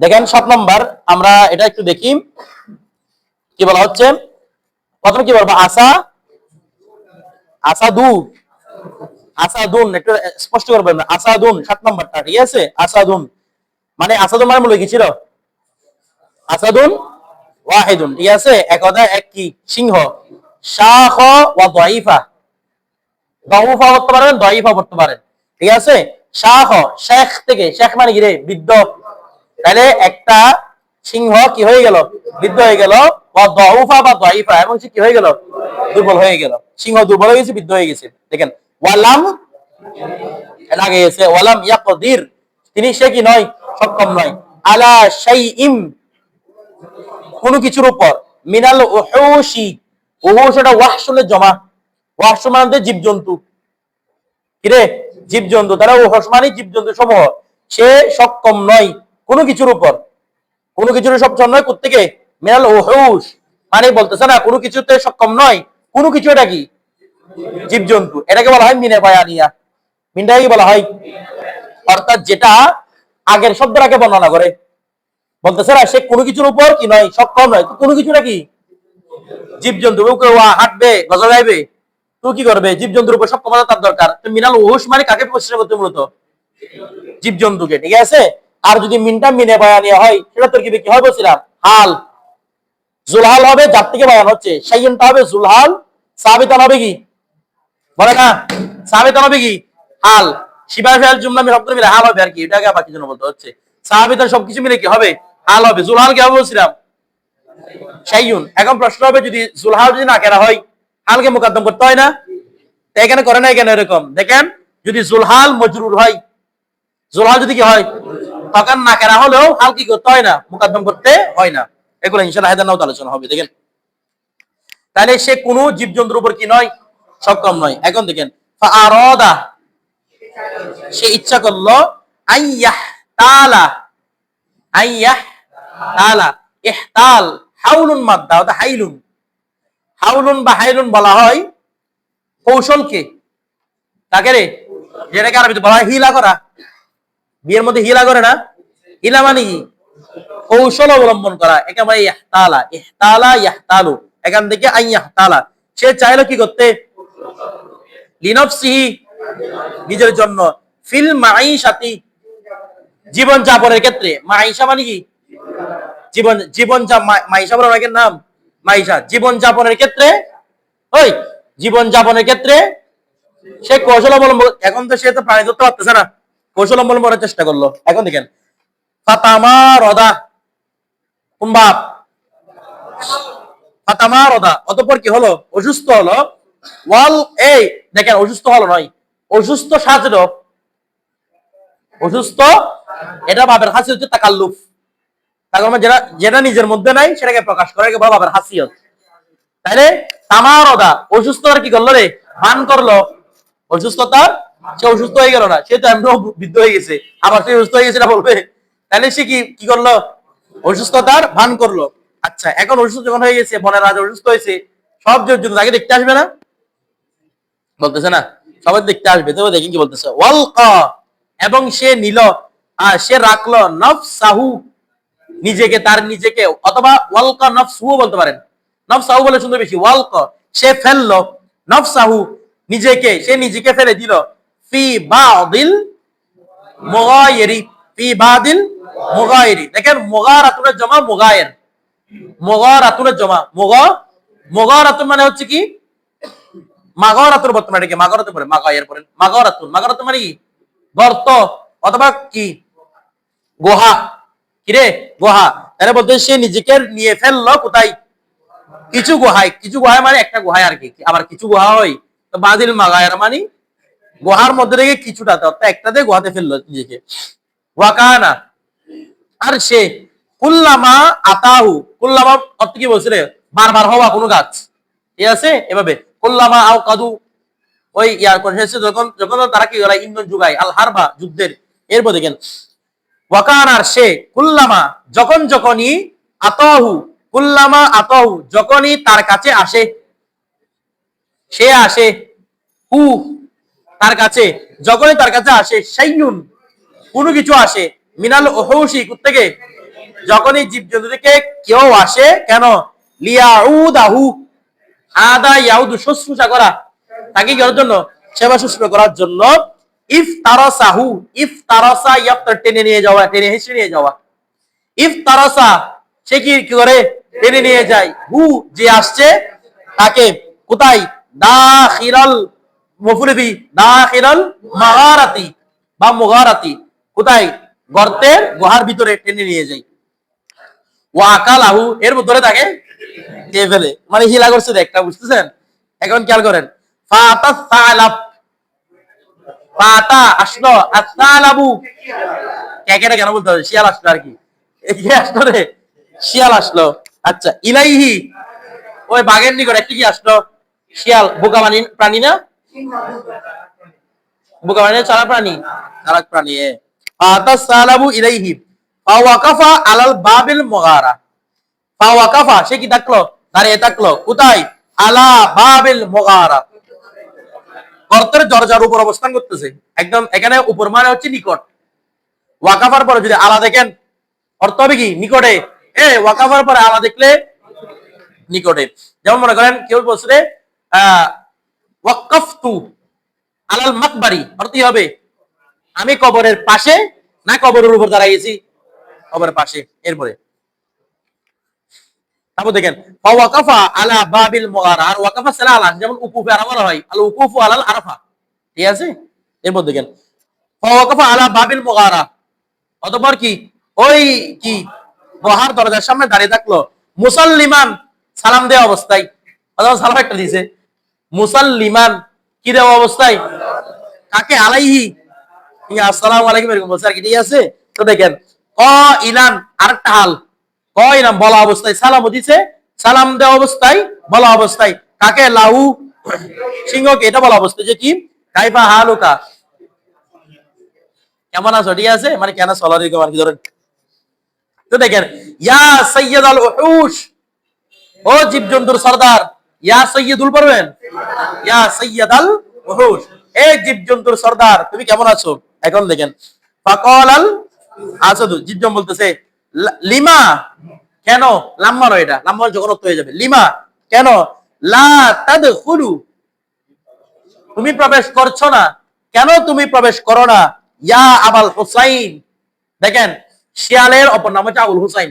দেখেন, সাত নম্বর, আমরা এটা একটু দেখি। কি বলা হচ্ছে? প্রথমে কি বলব? আসা আসাদু আসাদুন, একটু স্পষ্ট করবেন আসাদুন, সাত নম্বরটা, ঠিক আছে? আসাদুন। মানে আসাদুন মানে মূল্য কি ছিল? আসাদুন ওয়াহিদুন, ঠিক আছে? একদা এক কি? সিংহ। শাহ ওয়া দাইফা। দাউফা করতে পারেন, দাইফা করতে পারেন, ঠিক আছে? শাহ, শেখ থেকে, শেখ মানে কি রে? বৃদ্ধ। তাহলে একটা সিংহ কি হয়ে গেল? বৃদ্ধ হয়ে গেল ওয়া দাউফা বা দাইফা এবং সে কি হয়ে গেল? দুর্বল হয়ে গেল। সিংহ দুর্বল হয়ে গেছে, বৃদ্ধ হয়ে গেছে। দেখেন, ওয়ালাম লাগে গেছে ওয়ালাম ইয়াকদির, তিনি সে কি নয়? সক্ষম নয়। আলা শাইইম, কোনো কিছুর উপর। মিনাল ওহশি এটা ওয়াহশুলের জমা। ওয়াহশ মানে জীবজন্তু। কিরে? জীবজন্তু। তারা ওহশ মানে জীবজন্তু সমূহ সে সক্ষম নয়। কোনো কিছুর উপর। কোনো কিছুর সক্ষম নয় কোথেকে মিনাল ওহশ মানে বলতেছে না, কোনো কিছুতে সক্ষম নয়। কোনো কিছু এটা কি? জীবজন্তু। এটাকে বলা হয় মিনে বায়ানিয়া মিনটাকে বলা হয়। অর্থাৎ যেটা আগের শব্দের আগে বর্ণনা করে। বলতেছে না, সে কোনো কিছুর উপর কি নয়, সক্ষম নয়। কোনো কিছুটা কি? জীবজন্তু। কেউ হাঁটবে, গজা গাইবে তুই কি করবে? জীবজন্তুর উপর সক্ষমতা তার দরকার। তো মিনাল ওহুস মানে কাকে প্রশ্ন করতে মূলত? জীবজন্তুকে। ঠিক আছে? আর যদি মিনটা মিনে বায়ানিয়া হয়, সেটা তোর কি হয় বলছিলাম? হাল। জুলহাল হবে, যার থেকে বায়ান হচ্ছে। সাইয়নটা হবে জুলহাল, সাবিতান হবে কি? বলে না? সাবিতান হবে কি? হাল। জুমলা মিলে হাল হবে আর কি? এটাকে আবার কি জন্য বলতে হচ্ছে? সবকিছু মিলে কি হবে? হাল হবে। জুলহাল কি হবে বলছিলাম? সাইয়ুন। এখন প্রশ্ন হবে, যদি জুলহাল যদি না কেনা হয়, হালকে মোকদ্দম করতে হয় না? এখানে করে না এখানে এরকম? দেখেন, যদি জুলহাল মজরুর হয়, জুলহাল যদি কি হয়? তখন না কেনা হলেও হাল কি করতে হয় না? মোকদ্দম করতে হয় না। এগুলো ইনশাল্লাহ হায়দার আলোচনা হবে, দেখেন। তাহলে সে কোনো জীবজন্তুর উপর কি নয়, সক্ষম নয়। এখন দেখেন সে ইচ্ছা করল আইয়াহ তালা আইয়াহ তালা ইহতাল, হাউলুন মাদ্দা ওটা হাইলুন। হাউলুন বা হাইলুন বলা হয় কৌশলকে। তাকে রে? যেটাকে আরবিতে বলা হয় হিলা করা। বিয়ের মধ্যে হিলা করে না? হিলা মানে কি? কৌশল অবলম্বন করা, একেবারে ইহতালা ইহতালা ইয়াহতালু এখান থেকে আই ইয়াহতালা সে চাইলো কি করতে? লিনফসিহি, নিজের জন্য। ফিল মাইশাতি জীবন যাপনের ক্ষেত্রে। মাইশা মানে কি? জীবন জীবন মাইশা বলে অনেকের নাম? মাইশা জীবন যাপনের ক্ষেত্রে, ওই জীবন যাপনের ক্ষেত্রে সে কৌশল অবলম্বন, এখন তো সে তো প্রাণী ধরতে পারতেছে না। কৌশল অবলম্বন করার চেষ্টা করল। এখন দেখেন। ফাতামা রদা। ফাতামা রদা। কি হলো? অসুস্থ হলো। ওয়াল, এই দেখেন, অসুস্থ হলো নয়। অসুস্থ সাজলো অসুস্থ, এটা বাবের হাসি হচ্ছে তাকাল্লুফ। তার মানে যেটা যেটা নিজের মধ্যে নাই, সেটাকে প্রকাশ করে বাবের হাসিয়ত। তাইলে তামারদা অসুস্থতার কি করল রে? ভান করল। অসুস্থতার সে অসুস্থ হয়ে গেল না, সে তো এমন বৃদ্ধ হয়ে গেছে। আবার সে অসুস্থ হয়ে গেছে না বলবে? তাহলে সে কি কি করল? অসুস্থতার ভান করল। আচ্ছা এখন অসুস্থ যখন হয়ে গেছে, বনের রাজা অসুস্থ হয়েছে, সব জন্য তাকে দেখতে আসবে না? বলতেছে না? সবাই দেখতে আসবে, তবে দেখি কি বলতেছে ওয়ালকা এবং সে নিল আর সে রাখল নফসাহু, নিজেকে, তার নিজেকে, অথবা ওয়ালকা নফসহু বলতে পারেন। নফসাহু বলে শুনতে বেশি ওয়ালকা সে ফেলল, নফসাহু নিজেকে, সে নিজেকে ফেলে দিল। ফি জমা মুগারাতুন মানে হচ্ছে কি? মাগরাতুর বর্তমানে কি? মাগরাতুন পরে পরে। মাগরাতুন মাগরাতুন মানে কি? গর্ত অথবা কি? গুহা। কিরে গুহা। বলতে সে নিজেকে নিয়ে ফেলল কোথায়? কিছু গুহায়। কিছু গুহায় মানে একটা গুহায় আর কি। আবার কিছু গুহা হয়। তো মাগায়ের মানে গুহার মধ্যে থেকে কিছুটা অর্থাৎ একটাতে গুহাতে ফেলল নিজেকে। ওয়াকানা। আর সে, কুল্লামা আতাহু। কুল্লামা অর্থ কি বলছে রে? বারবার হওয়া কোনো গাছ ঠিক আছে এভাবে। কুল্লামা আও কাদু। ওই ইয়ার করে শেষে যখন যখন তারা কি করে? ইন্ধন যুগায়। আল হারবা যুদ্ধের। এরপর দেখেন। ওয়াকান আর সে, কুল্লামা যখন যখনই আতাহু, কুল্লামা আতাহু যখনই তার কাছে আসে, সে আসে হু তার কাছে, যখনই তার কাছে আসে সাইনুন কোনো কিছু আসে, মিনাল ওহৌসি থেকে যখনই জীবজন্তু থেকে কেউ আসে, কেন? লিয়াউদাহু আদা ইয়াউদু শুশ্রূষা করা, তাকে করার জন্য? সেবা শুশ্রূষা করার জন্য ইফ তারসাহু ইফ তারসা ইয়াফতার টেনে নিয়ে যাওয়া, টেনে হেসে নিয়ে যাওয়া। ইফ তারসা সে কি করে? টেনে নিয়ে যায়। হু, যে আসছে, তাকে কোথায়? দাখিলাল দাখিলাল মাগারাতি বা মুগারাতি। কোথায়? গর্তের গুহার ভিতরে টেনে নিয়ে যায় ওয়াকালাহু এর মধ্যে তাকে খেয়ে ফেলে মানে হিলা করছে একটা বুঝতেছেন? এখন খেয়াল করেন। ফাতা আসলো আসালাবু কেন বলতে হবে? শিয়াল আসলো আর কি। আসলো রে, শিয়াল আসলো। আচ্ছা ইলাইহি, ওই বাঘের নিকট একটি কি আসলো? শিয়াল, বোকা প্রাণী না? বোকা মানে চারা প্রাণী? চালাক প্রাণী এ। ফাতা ইলাইহি ফাওয়াকাফা আলাল বাবিল মুগারা। ফাওয়াকাফা সে কি থাকল দাঁড়িয়ে থাকল কোথায়? আলা বাবিল মুগারা। গর্তের দরজার উপর অবস্থান করতেছে। একদম এখানে উপর মানে হচ্ছে নিকট। ওয়াকাফার পরে যদি আলা দেখেন অর্থ হবে কি? নিকটে। এ ওয়াকাফার পরে আলা দেখলে নিকটে। যেমন মনে করেন কেউ বলছে আহ ওয়াকাফতু আলাল মাকবারি অর্থ হবে? আমি কবরের পাশে, না কবরের উপর দাঁড়াইছি কবরের পাশে, এরপরে। তারপর দেখেন ওয়াকাফা আলা বাবিল মুগারা, আর ওয়াকাফা সালা আলা, যেমন উকুফে আরাফা হয়, আল উকুফু আলাল আরাফা। ঠিক আছে? এরপর দেখেন ওয়াকাফা আলা বাবিল মুগারা, অতঃপর কি? ওই কি? বহার দরজার সামনে দাঁড়িয়ে থাকল, মুসাল্লিমান সালাম দেওয়া অবস্থায়। অথবা সালাম একটা দিছে মুসাল্লিমান। কি দেওয়া অবস্থায়? কাকে? আলাইহি। আসসালামু আলাইকুম, এরকম বলছে। আর কি ঠিক আছে? তো দেখেন, ক ইলান, আরেকটা হাল। ক ইলান, বলা অবস্থায়। সালাম দিছে, সালাম দেওয়া অবস্থায়, বলা অবস্থায়। কাকে? লাহু সিংহকে, এটা বলা অবস্থায়। যে কি? কাইফা হালুকা। কেমন আছো? ঠিক আছে? মানে কেন চলার আর কি ধরেন? তো দেখেন, ইয়া সৈয়দ আল উহুশ। ও জীবজন্তুর সর্দার। ইয়া সৈয়দুল পড়বেন? ইয়া সৈয়দ আল উহুশ এ জীবজন্তুর সর্দার, তুমি কেমন আছো? এখন দেখেন। ফাকাল আল আসাদু জীবজন বলতেছে লিমা, কেন? লাম্মা নয় এটা লাম্মা যখন হয়ে যাবে। লিমা, কেন? লা তাদখুলু। তুমি প্রবেশ করছ না। কেন তুমি প্রবেশ করো না? ইয়া আবাল হুসাইন। দেখেন, শিয়ালের অপর নাম হচ্ছে আবুল হুসাইন।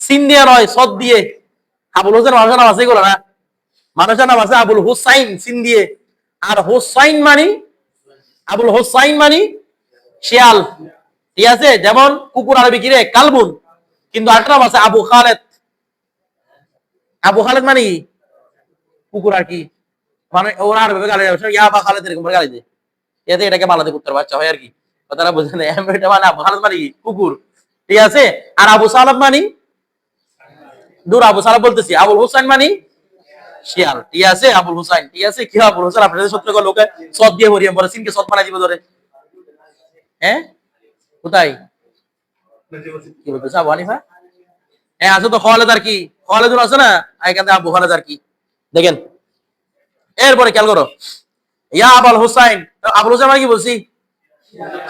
সিন দিয়ে নয়, সদ দিয়ে। আবুল হোসেন মানুষের নাম আছে না? মানুষের নাম আছে আবুল হুসাইন সিন দিয়ে আর হুসাইন মানি? আবুল হুসাইন মানি? শিয়াল। ঠিক আছে? যেমন কুকুর আরবি কিরে কালবুন। কিন্তু আরেকটা নাম আছে আবু খালেদ। আবু খালেদ মানে? কি? কুকুর আর কি? মানে ওরা আরবি গালি দেয়। ইয়া বা খালেদ এরকম গালি দেয়। এতে এটাকে বালাতে কুত্তার বাচ্চা হয় আর কি। কথাটা বুঝে নেই এটা মানে আবু খালেদ মানে? কি কুকুর। ঠিক আছে? আর আবু সালাব মানি? দূর, আবু সালাব বলতেছি। আবুল হুসাইন মানি? শিয়াল ঠিক আছে আবুল আছে কি আবুল আপনাদের সত্য লোকে সদ দিয়ে বলে, সিনকে সদ দিবে ধরে। হ্যাঁ? কোথায়? কি হ্যাঁ আছে তো কি। খালেদুল আছে না? এখান থেকে আবু কি। দেখেন, এরপরে খেয়াল করো। ইয়া আবুল হুসাইন। আবুল হুসাইন মানে কি বলছি?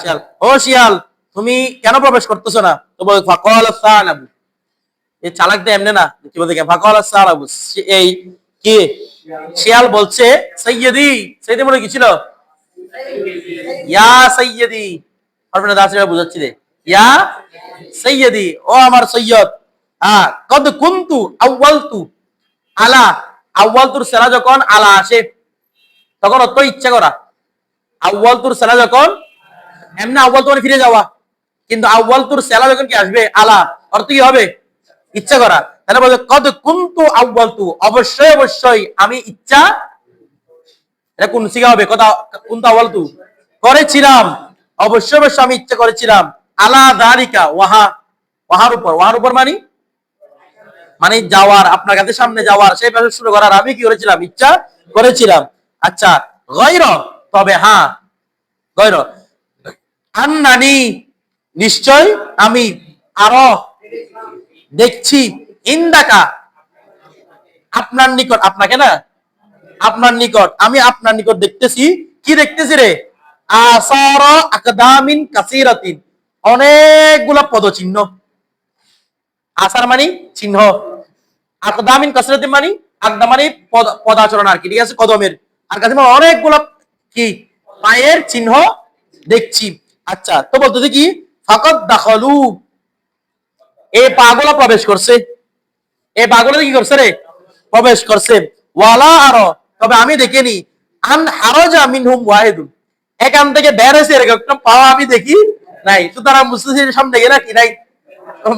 শিয়াল। ও শিয়াল, তুমি কেন প্রবেশ করতেছো না? তো বলে এই চালাক দিয়ে এমনি না। কি বলতে ফাকাল সালাবু। এই কি? শিয়াল বলছে, সৈয়দি সৈয়দি মনে কি ছিল? ইয়া সৈয়দি আপনার দাসরা বুঝাচ্ছি রে। ইয়া সৈয়দি ও আমার সৈয়দ হ্যাঁ কদ কুন্তু আউয়ালতু আলা আউয়ালতুর সেরা যখন আলা আসে তখন অত ইচ্ছা করা। আউয়াল তুর সেলা যখন এমনি আউয়াল তোমার ফিরে যাওয়া। কিন্তু আউয়াল তুর সেলা যখন কি আসবে? আলা অর্থ কি হবে? ইচ্ছা করা, তাহলে বলছে কদ কুন্তু আউয়াল তু অবশ্যই অবশ্যই, আমি ইচ্ছা, এটা কোন সিগা হবে? কথা কুন্তু আউয়াল তু করেছিলাম। অবশ্যই অবশ্যই, আমি ইচ্ছা করেছিলাম। আলা দারিকা ওয়াহা, ওয়াহার উপর। ওয়াহার উপর মানে? মানে যাওয়ার, আপনার কাছে সামনে যাওয়ার, সেই পাশে শুরু করার। আমি কি করেছিলাম? ইচ্ছা করেছিলাম। আচ্ছা গৈর তবে হ্যাঁ গৈর আন্নানি, নিশ্চয় আমি আরও দেখছি, ইন্দাকা, আপনার নিকট, আপনাকে না? আপনার নিকট, আমি আপনার নিকট দেখতেছি। কি দেখতেছি রে? আসার আকদামিন কাসিরাতিন। অনেকগুলা পদচিহ্ন। আসার মানে চিহ্ন। আকদামিন কসরতি মানে আকদা মানে পদাচরণ আর কি, ঠিক আছে? কদমের। আর কাছে আমার অনেকগুলো কি? পায়ের চিহ্ন দেখছি। আচ্ছা তো বলতেছে কি? ফাকত দাখলু এই পাগুলো প্রবেশ করছে। এই পাগুলো কি করছে রে? প্রবেশ করছে। ওয়ালা আরও, তবে আমি দেখিনি। আন হারজা মিনহুম ওয়াহিদুন। এখান থেকে বের এরকম পাওয়া আমি দেখি নাই। সুতরাং মুসলিমের সামনে গেলে কি নাই।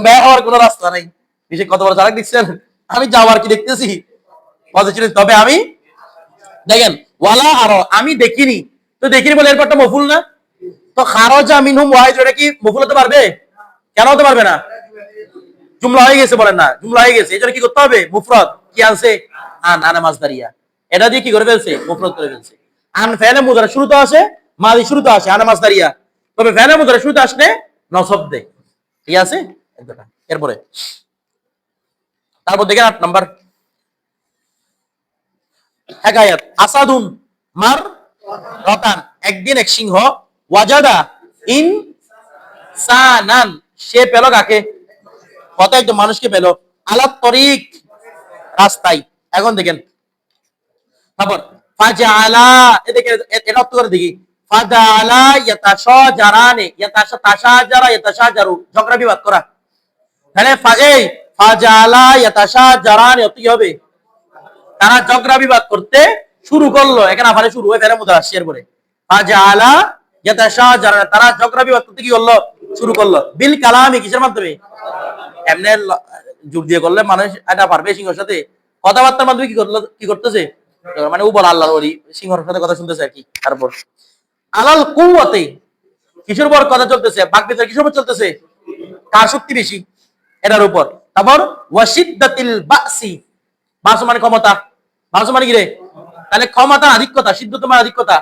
বের হওয়ার কোনো রাস্তা নাই। বিশেষ কত বড় চালাক দেখছেন? আমি যাওয়ার কি দেখতেছি? তবে আমি দেখেন, ওয়ালা আরও, আমি দেখিনি। তো দেখিনি বলে এরপরটা মফুল না? তো খারজা মিনহুম ওয়াহিদ এটা কি মফুল হতে পারবে? কেন হতে পারবে না? জুমলা হয়ে গেছে বলেন না, জুমলা হয়ে গেছে। এই জন্য কি করতে হবে? মুফরদ কি আনছে? আন, আনা মাসদারিয়া এটা দিয়ে কি করে ফেলছে? মুফরদ করে ফেলছে। আন ফেলে মুদারা শুরুতে আসে মাদি শুরুতে আসে, আনা মাসদারিয়া তবে ফেলে মুদারা শুরুতে আসলে নসব দে। ঠিক আছে? এরপরে। তারপর দেখেন আট নাম্বার। হেকায়াত। আসাদুন মার রতান। একদিন এক সিংহ ওয়াজাদা ইন সানান সে পেল কাকে? কত একজন মানুষকে পেল। আলাপ তরিক। রাস্তায়। এখন দেখেন। তারপর, ফাজালা এদিকে এটা অর্থ করে দেখি। ফাজালা ইয়াতাশা জারানে জারা জারু ঝগড়া বিবাদ করা। তাহলে ফাজে ইয়াতাশা জারানে কি হবে? তারা ঝগড়া বিবাদ করতে শুরু করল। এখানে আফারে শুরু হয়ে ফেলে মুদ্রা আসছে এরপরে ফাজালা ইয়াতাশা জারানে তারা ঝগড়া বিবাদ করতে কি করল? শুরু করল। বিল কালামি, কিসের মাধ্যমে? এমনি জোর দিয়ে করলে মানুষ এটা পারবে সিংহর সাথে। কথাবার্তার মাধ্যমে কি করল কি করতেছে? মানে বল আল্লাহ ওলি, সিংহর সাথে কথা শুনতেছে আর কি, তারপর। আলাল কুয়াতে কিসের উপর কথা চলতেছে? বাক ভিতরে কিসের উপর চলতেছে? কার শক্তি বেশি? এটার উপর। তারপর ওয়াসিদ্দাতিল বাসি। বাস মানে ক্ষমতা। বাস মানে কি রে? তাহলে ক্ষমতা আধিক্যতা, সিদ্ধত মানে আধিক্যতা।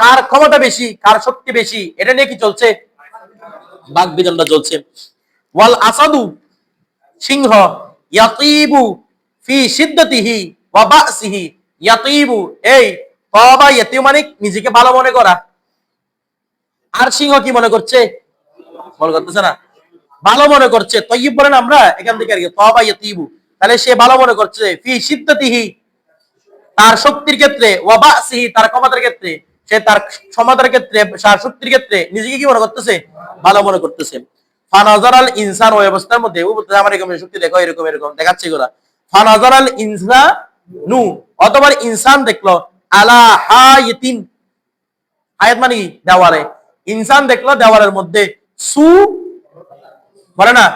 কার ক্ষমতা বেশি, কার শক্তি বেশি? এটা নিয়ে কি চলছে? বাক বিদনটা চলছে। ওয়াল আসাদু সিংহ, ইয়াতিবু ফি সিদ্দতিহি ওয়া বাসিহি। ইয়াতিবু, এই তবা ইয়াতিউ মানে নিজেকে ভালো মনে করা। আর সিংহ কি মনে করছে? মনে করতেছে না? ভালো মনে করছে। তৈব বলেন আমরা এখান থেকে আর কি তবা ইয়াতিবু। তাহলে সে ভালো মনে করছে। ফি সিদ্দতিহি, তার শক্তির ক্ষেত্রে, ওয়া বাসিহি, তার ক্ষমতার ক্ষেত্রে, সে তার ক্ষমতার ক্ষেত্রে, তার শক্তির ক্ষেত্রে নিজেকে কি মনে করতেছে? ভালো মনে করতেছে। ইনসান ওই অবস্থার মধ্যে। আমার এরকম শক্তি দেখো, এরকম এরকম, দেখাচ্ছে এগুলা। ইনসা নু ইনসান দেখল, আলা হায়াতিন। হায়াত মানে কি? দেওয়ালে। ইনসান দেখল দেওয়ালের মধ্যে, সু বলে না,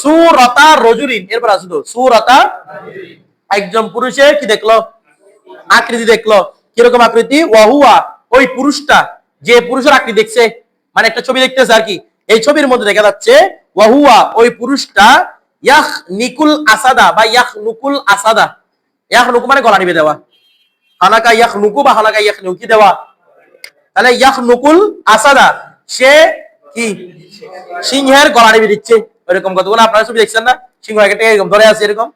সুরতা রজুরিন। এরপর আসলো সুরতা একজন পুরুষে কি দেখল? আকৃতি দেখল। কীরকম আকৃতি? ওয়াহুয়া, ওই পুরুষটা, যে পুরুষের আকৃতি দেখছে মানে একটা ছবি দেখতেছে আর কি। এই ছবির মধ্যে দেখা যাচ্ছে ওয়াহুয়া ওই পুরুষটা ইয়াহ নিকুল আসাদা বা ইয়াহ নুকুল আসাদা। ইয়াহ নুকু মানে গলা নিবে দেওয়া। হানাকা ইয়াহ নুকু বা হানাকা ইয়াহ নুকি দেওয়া। তাহলে ইয়াহ নুকুল আসাদা, সে কি? সিংহের গলা নিবে দিচ্ছে ওইরকম কতগুলো আপনারা ছবি দেখছেন না? সিংহ একটা এরকম, ধরে আছে এরকম?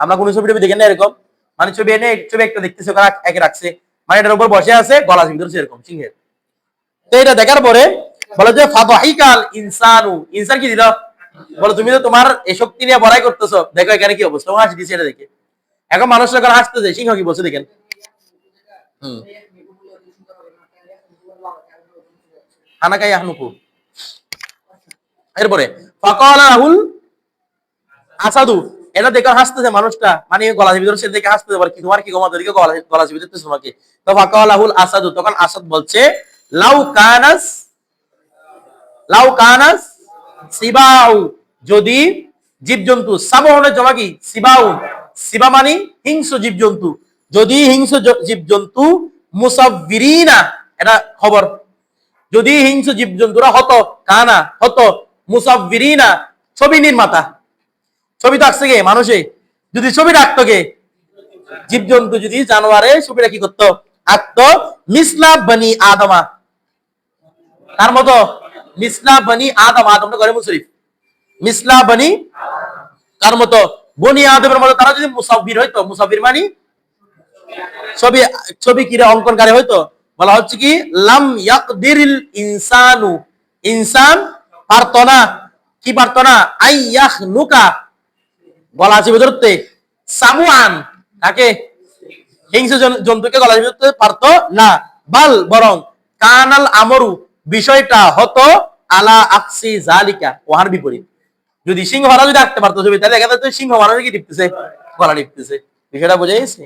আমরা কোন ছবি টবি দেখেন না এরকম। মানে ছবি এনে, ছবি একটা দেখতেছে, ওখানে একে রাখছে। মানে এটার উপর বসে আছে, গলা ধরছে এরকম, সিংহের। তো এটা দেখার পরে বলে যে, ফাদাহিকাল ইনসানু। ইনসান কি দিল? বলে, তুমি তো তোমার এই শক্তি নিয়ে বড়াই করতেছো। দেখো এখানে কি অবস্থা। হাসি দিছে এটা দেখে। এখন মানুষ যখন হাসতেছে। সিংহ কি বলছে দেখেন? হানাকাই আহনুকু এরপরে, ফাকালা আসাদু। এটা দেখে হাসতেছে মানুষটা। মানে গলা চিপে ধরছে দেখে হাসতেছে। বলে, কি তোমার কি গমা দেখে ধরতেছে তোমাকে? তো ফাকালাহুল আসাদু। তখন আসাদ বলছে, লাউ কানাস লাউ কানাস সিবাউ, যদি জীবজন্তু সাবহনের জমা কি? সিবাউ। সিবা মানে হিংস্র জীবজন্তু। যদি হিংস্র জীবজন্তু মুসাফিরিনা এটা খবর। যদি হিংস্র জীবজন্তুরা হতো, কানা, হতো মুসাফিরিনা ছবি নির্মাতা। ছবি তো আসছে কে মানুষে। যদি ছবি রাখতো কে জীবজন্তু যদি জানোয়ারে ছবিটা কি করতো, আঁকতো, মিসলা বনি আদমা। তার মতো মিসলা বনি আদম আদমটা করে মুশরিফ মিসলা বনি তার মতো? বনি আদমের মতো, তারা যদি মুসাফির হইতো, মুসাফির মানে? ছবি ছবি কিরে অঙ্কনকারী হইতো? বলা হচ্ছে কি, লাম ইয়াকদিরিল ইনসানু। ইনসান পারতো না। কি পারতো না? আইয়াহ লুকা গলা চিপে ধরতে সাবুয়ান তাকে জন- জন্তুকে গলা চিপে পারতো না। বাল বরং কানাল আমরু। বিষয়টা হতো, আলা আকসি জালিকা ওহার বিপরীত। যদি সিংহ মারা যদি আঁকতে পারতো ছবি তাহলে দেখা যাচ্ছে সিংহ মারা কি টিপতেছে? গলা টিপতেছে। বিষয়টা বোঝা গেছে?